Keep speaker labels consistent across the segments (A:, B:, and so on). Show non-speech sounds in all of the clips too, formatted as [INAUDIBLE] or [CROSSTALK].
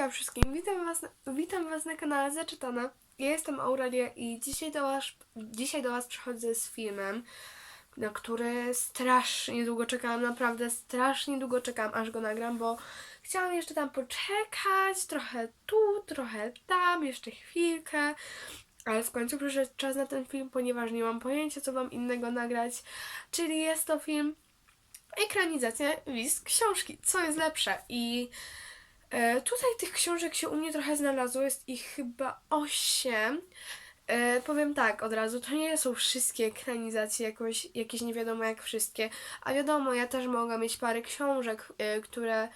A: Hejka wszystkim, witam was, na- witam was na kanale Zaczytana. Ja jestem Aurelia i dzisiaj do, was, dzisiaj do was przychodzę z filmem, na który strasznie długo czekałam, naprawdę strasznie długo czekałam, aż go nagram, bo chciałam jeszcze tam poczekać, trochę tu, trochę tam, jeszcze chwilkę, ale w końcu przyszedł czas na ten film, ponieważ nie mam pojęcia, co wam innego nagrać, czyli jest to film ekranizacja z książki, co jest lepsze? I tutaj tych książek się u mnie trochę znalazło, jest ich chyba osiem. E, powiem tak od razu, to nie są wszystkie ekranizacje jakoś, jakieś nie wiadomo jak wszystkie, a wiadomo, ja też mogę mieć parę książek, e, które,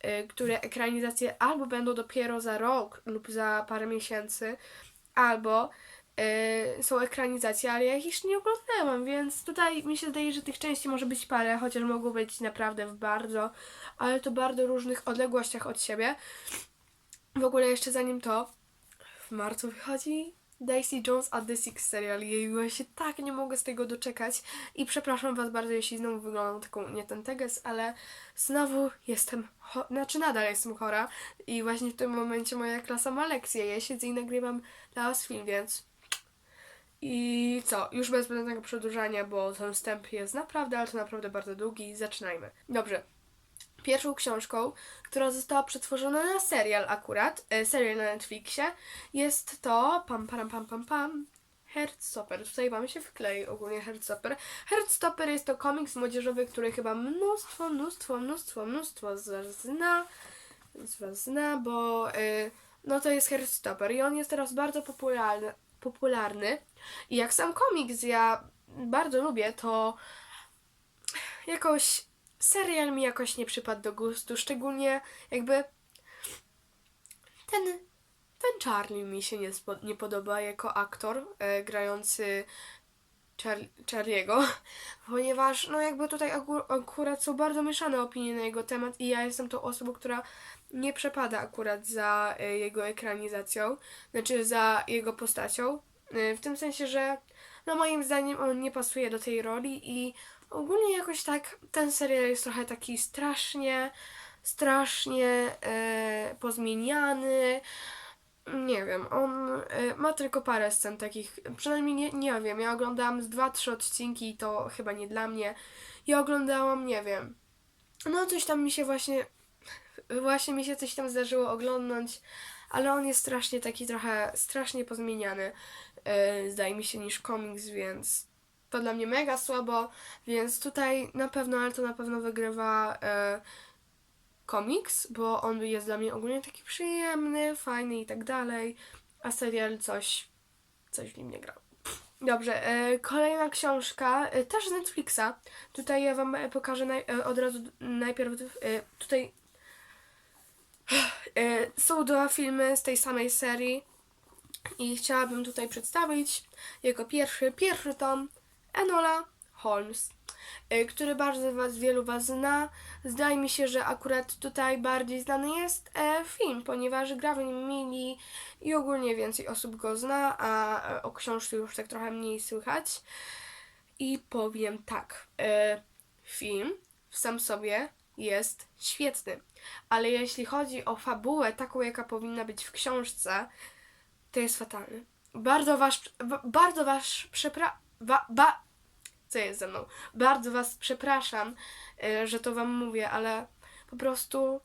A: e, które ekranizacje albo będą dopiero za rok lub za parę miesięcy, albo e, są ekranizacje, ale ja ich jeszcze nie oglądałam, więc tutaj mi się zdaje, że tych części może być parę, chociaż mogą być naprawdę w bardzo, ale to bardzo różnych odległościach od siebie. W ogóle jeszcze zanim to, w marcu wychodzi Daisy Jones at the Six serial. Jej, ja się tak nie mogę z tego doczekać. I przepraszam Was bardzo, jeśli znowu wyglądam taką nie ten teges, ale znowu jestem, cho- znaczy nadal jestem chora i właśnie w tym momencie moja klasa ma lekcję. Ja siedzę i nagrywam dla Was film, więc i co? Już bez zbędnego przedłużania, bo ten wstęp jest naprawdę, ale to naprawdę bardzo długi. Zaczynajmy. Dobrze. Pierwszą książką, która została przetworzona na serial akurat, e, serial na Netflixie, jest to pam pam pam pam pam Heartstopper. Tutaj wam się wklei ogólnie Heartstopper. Heartstopper jest to komiks młodzieżowy, który chyba mnóstwo, mnóstwo, mnóstwo, mnóstwo z was zna, z was zna, bo y, no to jest Heartstopper i on jest teraz bardzo popularny, popularny. I jak sam komiks ja bardzo lubię, to jakoś serial mi jakoś nie przypadł do gustu, szczególnie jakby ten, ten Charlie mi się nie, nie podoba jako aktor e, grający Charliego, [LAUGHS] ponieważ no jakby tutaj akurat są bardzo mieszane opinie na jego temat i ja jestem tą osobą, która nie przepada akurat za e, jego ekranizacją, znaczy za jego postacią, e, w tym sensie, że no moim zdaniem on nie pasuje do tej roli i ogólnie jakoś tak ten serial jest trochę taki strasznie, strasznie e, pozmieniany. Nie wiem, on e, ma tylko parę scen takich, przynajmniej nie, nie wiem, ja oglądałam z dwa, trzy odcinki i to chyba nie dla mnie. Ja oglądałam, nie wiem, no coś tam mi się właśnie, właśnie mi się coś tam zdarzyło oglądnąć, ale on jest strasznie taki trochę, strasznie pozmieniany, e, zdaje mi się, niż komiks, więc to dla mnie mega słabo, więc tutaj na pewno, ale to na pewno wygrywa e, komiks, bo on jest dla mnie ogólnie taki przyjemny, fajny i tak dalej, a serial coś, coś w nim nie grał. Dobrze, e, kolejna książka, e, też z Netflixa. Tutaj ja Wam e, pokażę naj, od razu najpierw, tutaj są dwa filmy z tej samej serii i chciałabym tutaj przedstawić jako pierwszy, pierwszy tom Enola Holmes, y, który bardzo was, wielu was zna. Zdaje mi się, że akurat tutaj bardziej znany jest e, film, ponieważ gra w nim Mili i ogólnie więcej osób go zna, a e, o książce już tak trochę mniej słychać. I powiem tak, e, film w sam sobie jest świetny, ale jeśli chodzi o fabułę, taką jaka powinna być w książce, to jest fatalny. Bardzo was, ba- bardzo was przepra... Ba, ba, co jest ze mną? Bardzo was przepraszam, y, że to wam mówię, ale po prostu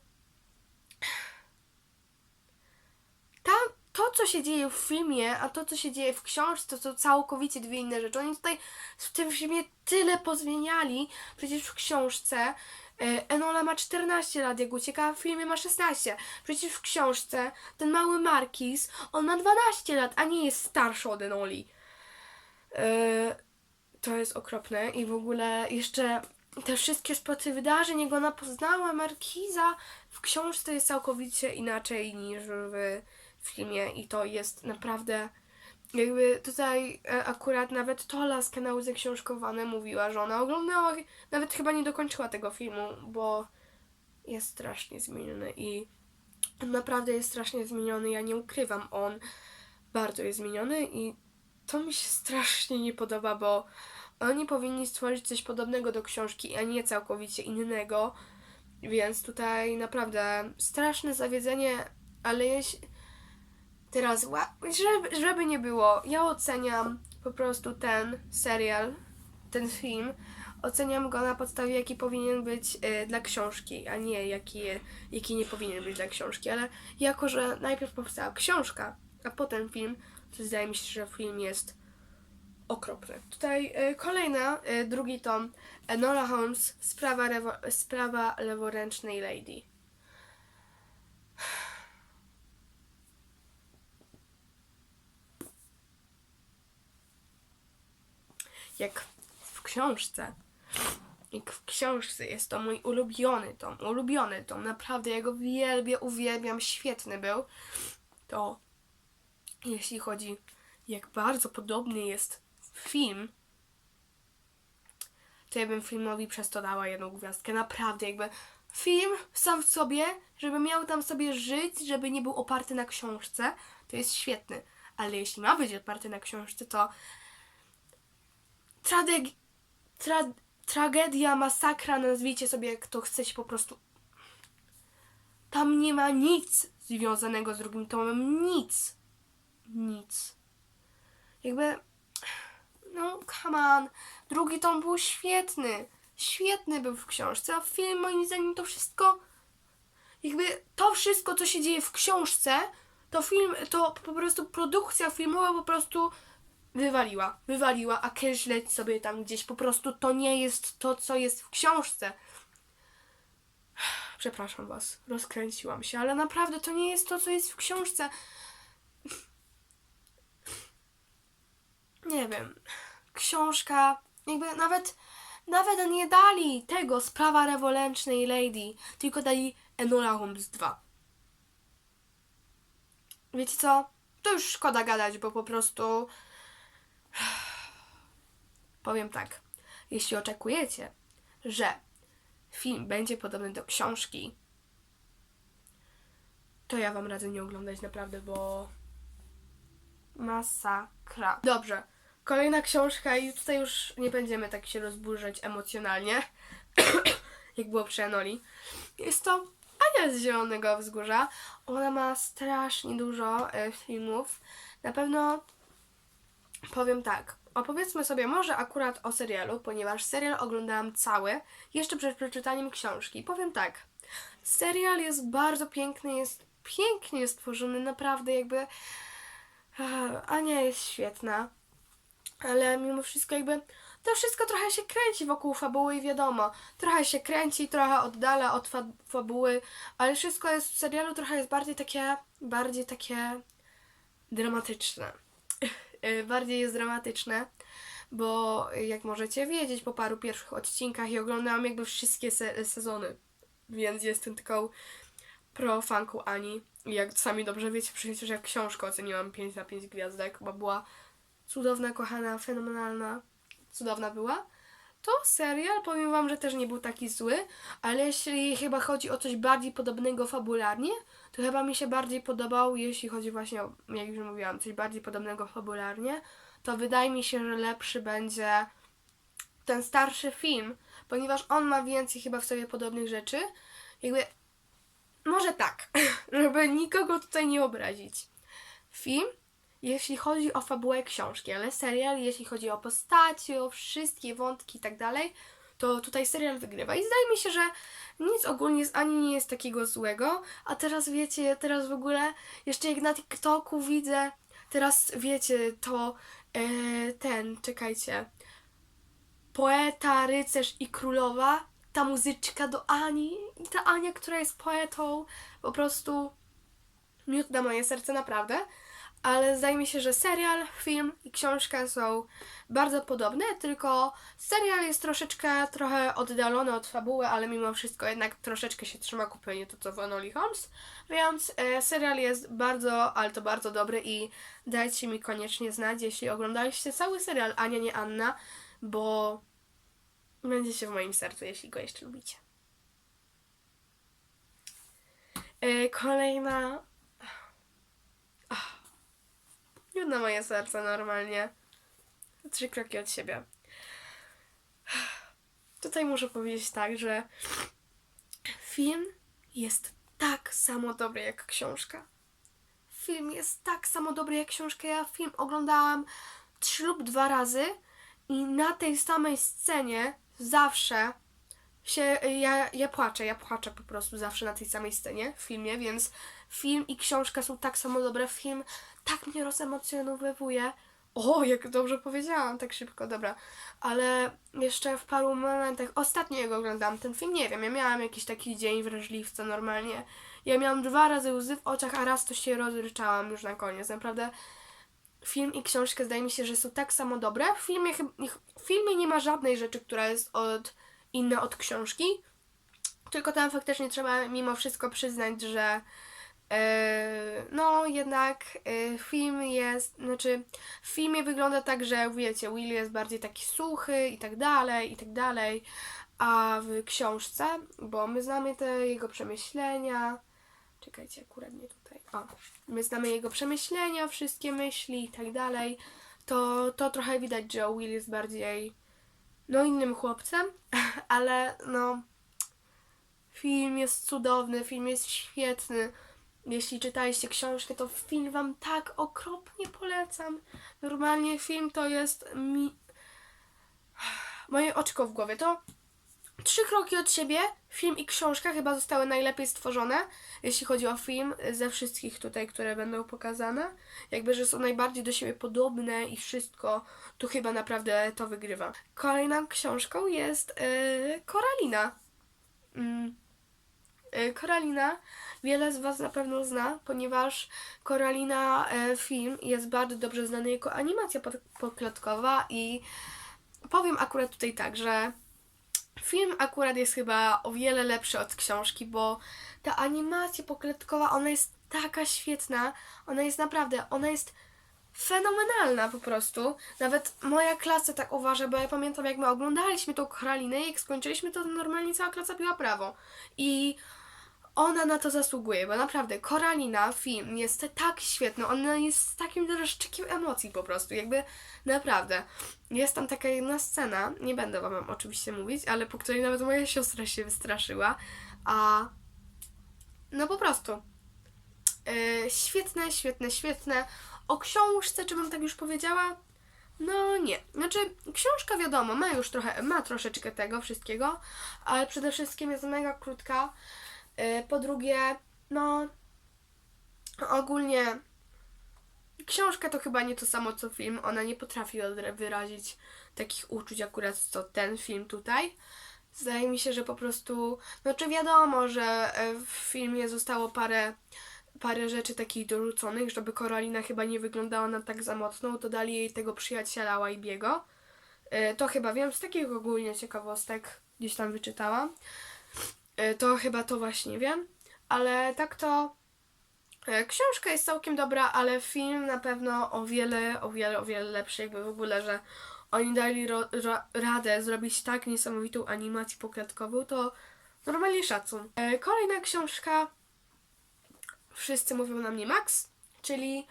A: tam to, co się dzieje w filmie, a to, co się dzieje w książce, to są całkowicie dwie inne rzeczy. Oni tutaj w tym filmie tyle pozmieniali, przecież w książce y, Enola ma 14 lat, jak ucieka, w filmie ma 16. Przecież w książce ten mały Markis, on ma 12 lat, a nie jest starszy od Enoli. Y, to jest okropne i w ogóle jeszcze te wszystkie sploty wydarzeń, jak ona poznała Markiza w książce jest całkowicie inaczej niż w filmie i to jest naprawdę jakby tutaj e, akurat nawet Tola z kanału Zaksiążkowane mówiła, że ona oglądała, nawet chyba nie dokończyła tego filmu, bo jest strasznie zmieniony i naprawdę jest strasznie zmieniony, ja nie ukrywam, on bardzo jest zmieniony i to mi się strasznie nie podoba, bo oni powinni stworzyć coś podobnego do książki, a nie całkowicie innego. Więc tutaj naprawdę straszne zawiedzenie ale jeśli... Teraz, żeby, żeby nie było, ja oceniam po prostu ten serial, ten film, oceniam go na podstawie, jaki powinien być y, dla książki, a nie jaki, jaki nie powinien być dla książki. Ale jako, że najpierw powstała książka, a potem film, to zdaje mi się, że film jest okropny. Tutaj y, kolejna, y, drugi tom, Enola Holmes, sprawa, rewo- sprawa leworęcznej lady. [SIGHS] Jak w książce, jak w książce jest to mój ulubiony tom, ulubiony tom, naprawdę ja go wielbię, uwielbiam, świetny był, to jeśli chodzi jak bardzo podobny jest film, to ja bym filmowi przez to dała jedną gwiazdkę. Naprawdę, jakby film sam w sobie, żeby miał tam sobie żyć, żeby nie był oparty na książce, to jest świetny. Ale jeśli ma być oparty na książce, to. Tra... tragedia, masakra, nazwijcie sobie jak to chcecie po prostu. Tam nie ma nic związanego z drugim tomem. Nic. Nic. Jakby no, come on. Drugi tom był świetny. Świetny był w książce, a w filmie moim zdaniem to wszystko. Jakby to wszystko, co się dzieje w książce, to film, to po prostu produkcja filmowa po prostu wywaliła. Wywaliła, a cash leci sobie tam gdzieś. Po prostu to nie jest to, co jest w książce. [SIGHS] Przepraszam was, rozkręciłam się, ale naprawdę to nie jest to, co jest w książce. Nie wiem, książka, jakby nawet, nawet nie dali tego Sprawa Rewolęcznej Lady, tylko dali Enola Holmes 2. Wiecie co? To już szkoda gadać, bo po prostu [SIGHS] powiem tak. Jeśli oczekujecie, że film będzie podobny do książki, to ja wam radzę nie oglądać naprawdę, bo masakra. Dobrze. Kolejna książka i tutaj już nie będziemy tak się rozburzać emocjonalnie, [COUGHS] jak było przy Enoli. Jest to Ania z Zielonego Wzgórza. Ona ma strasznie dużo e, filmów. Na pewno powiem tak. Opowiedzmy sobie może akurat o serialu, ponieważ serial oglądałam cały jeszcze przed przeczytaniem książki. Powiem tak. Serial jest bardzo piękny, jest pięknie stworzony, naprawdę jakby. e, Ania jest świetna ale mimo wszystko jakby to wszystko trochę się kręci wokół fabuły i wiadomo, trochę się kręci, trochę oddala od fa- fabuły, ale wszystko jest w serialu trochę jest bardziej takie, bardziej takie dramatyczne. [LAUGHS] Bardziej jest dramatyczne, bo jak możecie wiedzieć po paru pierwszych odcinkach i oglądałam jakby wszystkie se- sezony, więc jestem taką pro fanku Ani. Jak sami dobrze wiecie, przecież jak książkę oceniłam 5 na 5 gwiazdek, bo była cudowna, kochana, fenomenalna, cudowna była. To serial, powiem wam, że też nie był taki zły, ale jeśli chyba chodzi o coś bardziej podobnego fabularnie, to chyba mi się bardziej podobał, jeśli chodzi właśnie o, jak już mówiłam, coś bardziej podobnego fabularnie, to wydaje mi się, że lepszy będzie ten starszy film, ponieważ on ma więcej chyba w sobie podobnych rzeczy. Jakby, może tak, [LAUGHS] żeby nikogo tutaj nie obrazić. Film jeśli chodzi o fabułę książki, ale serial, jeśli chodzi o postacie, o wszystkie wątki i tak dalej, to tutaj serial wygrywa. I zdaje mi się, że nic ogólnie z ani nie jest takiego złego, a teraz wiecie, teraz w ogóle, jeszcze jak na TikToku widzę, teraz wiecie, to e, ten, czekajcie, poeta, rycerz i królowa, ta muzyczka do Ani i ta Ania, która jest poetą, po prostu miód na moje serce, naprawdę ale zdaje mi się, że serial, film i książka są bardzo podobne, tylko serial jest troszeczkę trochę oddalony od fabuły, ale mimo wszystko jednak troszeczkę się trzyma kupienie to co w Onoli Holmes, więc e, serial jest bardzo, ale to bardzo dobry i dajcie mi koniecznie znać, jeśli oglądaliście cały serial Ania nie Anna, bo będziecie w moim sercu, jeśli go jeszcze lubicie. E, kolejna Miód na moje serce normalnie. Trzy kroki od siebie. Tutaj muszę powiedzieć tak, że film jest tak samo dobry jak książka. film jest tak samo dobry jak książka. Ja film oglądałam trzy lub dwa razy i na tej samej scenie zawsze się, ja, ja płaczę, ja płaczę po prostu zawsze na tej samej scenie w filmie, więc film i książka są tak samo dobre. Film tak mnie rozemocjonowuje. O, jak dobrze powiedziałam, tak szybko, dobra. Ale jeszcze w paru momentach, ostatnio jego oglądałam ten film, nie wiem, ja miałam jakiś taki dzień wrażliwca normalnie. Ja miałam dwa razy łzy w oczach, a raz to się rozryczałam już na koniec. Naprawdę film i książka zdaje mi się, że są tak samo dobre. W filmie, w filmie nie ma żadnej rzeczy, która jest od, inna od książki. Tylko tam faktycznie trzeba mimo wszystko przyznać, że no jednak e, film jest, znaczy w filmie wygląda tak, że wiecie, Will jest bardziej taki suchy i tak dalej, i tak dalej, a w książce, bo my znamy te jego przemyślenia, czekajcie, akurat nie tutaj, o, my znamy jego przemyślenia, wszystkie myśli i tak dalej, to, to trochę widać, że Will jest bardziej, no innym chłopcem, [LAUGHS] ale no Film jest cudowny, film jest świetny. Jeśli czytaliście książkę, to film wam tak okropnie polecam. Normalnie film to jest mi... Moje oczko w głowie. To trzy kroki od siebie. Film i książka chyba zostały najlepiej stworzone, jeśli chodzi o film, ze wszystkich tutaj, które będą pokazane. Jakby, że są najbardziej do siebie podobne i wszystko, tu chyba naprawdę to wygrywa. Kolejną książką jest yy, Koralina. Mm. Y, Koralina wiele z Was na pewno zna, ponieważ Koralina e, film jest bardzo dobrze znany jako animacja poklatkowa i powiem akurat tutaj tak, że film akurat jest chyba o wiele lepszy od książki, bo ta animacja poklatkowa, ona jest taka świetna, ona jest naprawdę, ona jest fenomenalna po prostu. Nawet moja klasa tak uważa, bo ja pamiętam jak my oglądaliśmy tą Koralinę i jak skończyliśmy to normalnie cała klasa biła prawo. I ona na to zasługuje, bo naprawdę Koralina film jest tak świetny, ona jest takim dreszczykiem emocji po prostu, jakby naprawdę. Jest tam taka jedna scena, nie będę wam oczywiście mówić, ale po której nawet moja siostra się wystraszyła, a no po prostu Yy, świetne, świetne, świetne. O książce, czy bym tak już powiedziała? No nie. Znaczy, książka wiadomo, ma już trochę, ma troszeczkę tego wszystkiego, ale przede wszystkim jest mega krótka. Yy, po drugie, no ogólnie książka to chyba nie to samo co film. Ona nie potrafi wyrazić takich uczuć akurat co ten film tutaj. Zdaje mi się, że po prostu, znaczy wiadomo, że e, w filmie zostało parę parę rzeczy takich dorzuconych, żeby Koralina chyba nie wyglądała na tak za mocną, to dali jej tego przyjaciela Łajbiego. E, To chyba wiem, z takich ogólnie ciekawostek gdzieś tam wyczytałam. E, To chyba to właśnie wiem, ale tak to e, książka jest całkiem dobra, ale film na pewno o wiele, o wiele, o wiele lepszy, jakby w ogóle, że oni dali ro, ra, radę zrobić tak niesamowitą animację poklatkową, to normalnie szacun. E, Kolejna książka wszyscy mówią na mnie Max, czyli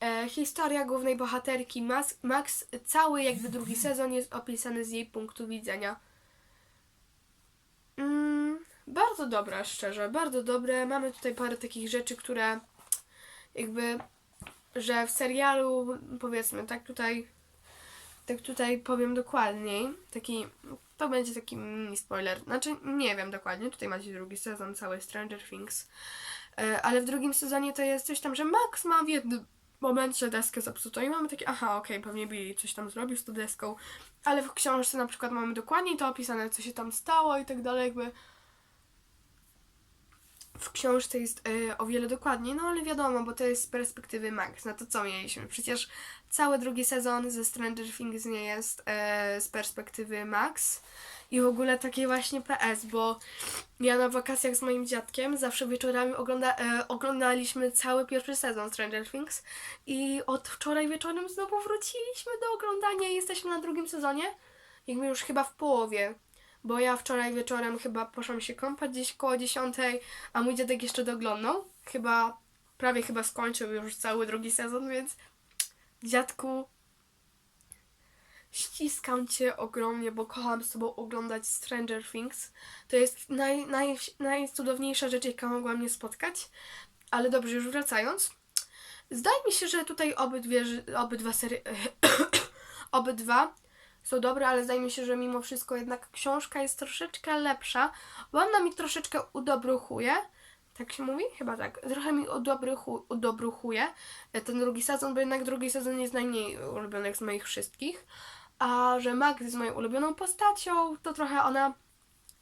A: e, historia głównej bohaterki Max, Max. Cały jakby drugi [LAUGHS] sezon jest opisany z jej punktu widzenia. Mm, bardzo dobre, szczerze, bardzo dobre. Mamy tutaj parę takich rzeczy, które jakby, że w serialu, powiedzmy, tak tutaj, tak tutaj powiem dokładniej, taki, to będzie taki mini spoiler, znaczy nie wiem dokładnie, tutaj macie drugi sezon, cały Stranger Things, E, ale w drugim sezonie to jest coś tam, że Max ma w jednym momencie deskę zepsutą i mamy takie, aha, okej, pewnie Billy coś tam zrobił z tą deską, ale w książce na przykład mamy dokładnie to opisane, co się tam stało i tak dalej, jakby w książce jest e, o wiele dokładniej, no ale wiadomo, bo to jest z perspektywy Max, no to co mieliśmy? Przecież cały drugi sezon ze Stranger Things nie jest e, z perspektywy Max i w ogóle takie właśnie PS, bo ja na wakacjach z moim dziadkiem zawsze wieczorami ogląda, e, oglądaliśmy cały pierwszy sezon Stranger Things i od wczoraj wieczorem znowu wróciliśmy do oglądania i jesteśmy na drugim sezonie, jakby już chyba w połowie, bo ja wczoraj wieczorem chyba poszłam się kąpać gdzieś koło 10, a mój dziadek jeszcze doglądał, chyba, prawie chyba skończył już cały drugi sezon, więc dziadku, ściskam cię ogromnie, bo kocham z tobą oglądać Stranger Things. To jest naj, naj, najcudowniejsza rzecz, jaka mogła mnie spotkać. Ale dobrze, już wracając. Zdaje mi się, że tutaj obydwie, obydwa serie, [COUGHS] obydwa są dobre, ale zdaje się, że mimo wszystko jednak książka jest troszeczkę lepsza, bo ona mi troszeczkę udobruchuje. Tak się mówi? Chyba tak. Trochę mi udobruchu, udobruchuje ten drugi sezon, bo jednak drugi sezon jest najmniej ulubiony z moich wszystkich. A że Max jest moją ulubioną postacią, to trochę ona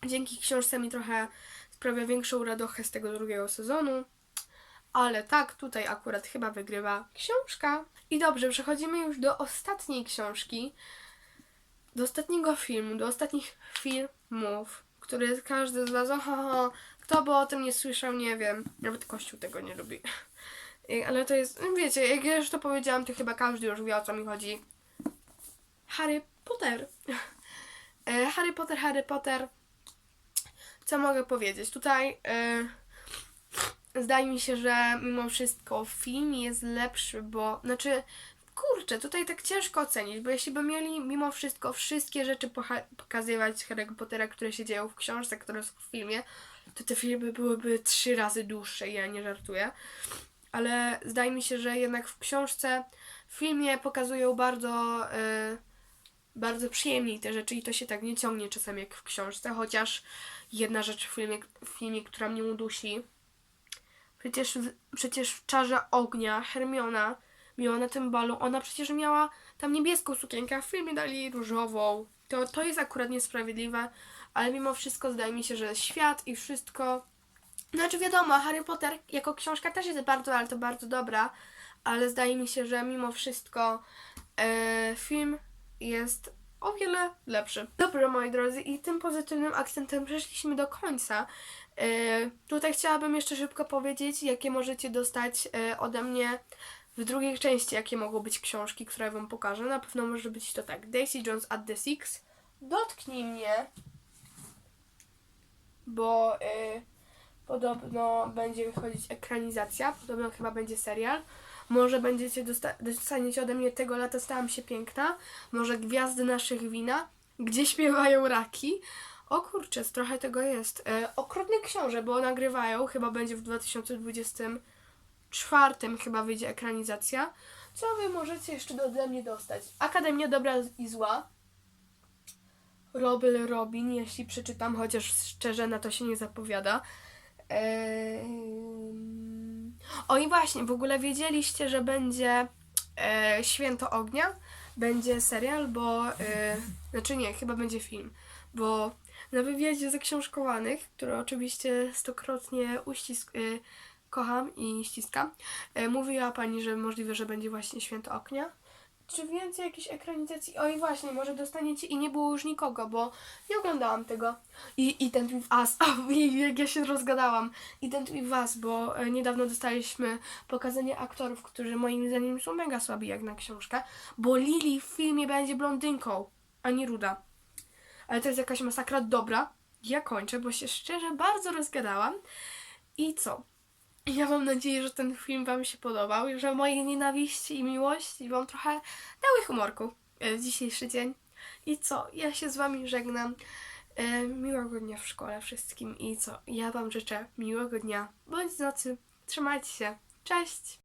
A: dzięki książce mi trochę sprawia większą radochę z tego drugiego sezonu. Ale tak, tutaj akurat chyba wygrywa książka. I dobrze, przechodzimy już do ostatniej książki, do ostatniego filmu, do ostatnich filmów, które każdy z Was, oho, kto by o tym nie słyszał, nie wiem. Nawet Kościół tego nie lubi. Ale to jest, wiecie, jak ja już to powiedziałam, to chyba każdy już wie o co mi chodzi. Harry Potter. E, Harry Potter, Harry Potter. Co mogę powiedzieć? Tutaj e, zdaje mi się, że mimo wszystko film jest lepszy, bo znaczy kurczę, tutaj tak ciężko ocenić, bo jeśli by mieli mimo wszystko wszystkie rzeczy pokazywać z Harry'ego Pottera, które się dzieją w książce, które są w filmie, to te filmy byłyby trzy razy dłuższe, ja nie żartuję. Ale zdaje mi się, że jednak w książce, w filmie pokazują bardzo, e, bardzo przyjemniej te rzeczy i to się tak nie ciągnie czasem jak w książce, chociaż jedna rzecz w filmie, w filmie która mnie udusi, Przecież, przecież w Czarze Ognia Hermiona miała na tym balu, ona przecież miała tam niebieską sukienkę, a w filmie dali różową. To, to jest akurat niesprawiedliwe, ale mimo wszystko zdaje mi się, że świat i wszystko... Znaczy wiadomo, Harry Potter jako książka też jest bardzo, ale to bardzo dobra, ale zdaje mi się, że mimo wszystko e, film jest o wiele lepszy. Dobra, moi drodzy, i tym pozytywnym akcentem przeszliśmy do końca. E, tutaj chciałabym jeszcze szybko powiedzieć, jakie możecie dostać e, ode mnie w drugiej części, jakie mogą być książki, które Wam pokażę. Na pewno może być to tak. Daisy Jones at the Six. Dotknij mnie, bo y, podobno będzie wychodzić ekranizacja, podobno chyba będzie serial. Może będziecie dosta- dostaniecie ode mnie tego lata stałam się piękna. Może Gwiazdy naszych wina, gdzie śpiewają raki. O kurczę, trochę tego jest. E, Okrutny książę, bo nagrywają, chyba będzie w 2024 chyba wyjdzie ekranizacja. Co wy możecie jeszcze ode mnie dostać? Akademia Dobra i Zła. Robyl Robin, jeśli przeczytam, chociaż szczerze na to się nie zapowiada. Ehm... O i właśnie, w ogóle wiedzieliście, że będzie e, Święto Ognia? Będzie serial, bo... E, znaczy nie, chyba będzie film, bo na wywiadzie zaksiążkowanych, który oczywiście stokrotnie uścisk... E, kocham i ściskam, e, mówiła pani, że możliwe, że będzie właśnie Święto Ognia. Czy więcej jakiejś ekranizacji? Oj właśnie, może dostaniecie i nie było już nikogo, bo nie oglądałam tego. I, i ten Us, [LAUGHS] o, i jak ja się rozgadałam. I ten With Us, bo e, niedawno dostaliśmy pokazanie aktorów, którzy moim zdaniem są mega słabi jak na książkę, bo Lily w filmie będzie blondynką, a nie ruda. Ale to jest jakaś masakra dobra. Ja kończę, bo się szczerze bardzo rozgadałam. I co? Ja mam nadzieję, że ten film Wam się podobał i że moje nienawiści i miłości Wam trochę dały humorku e, w dzisiejszy dzień. I co? Ja się z Wami żegnam. E, miłego dnia w szkole wszystkim i co? Ja Wam życzę miłego dnia bądź nocy. Trzymajcie się. Cześć!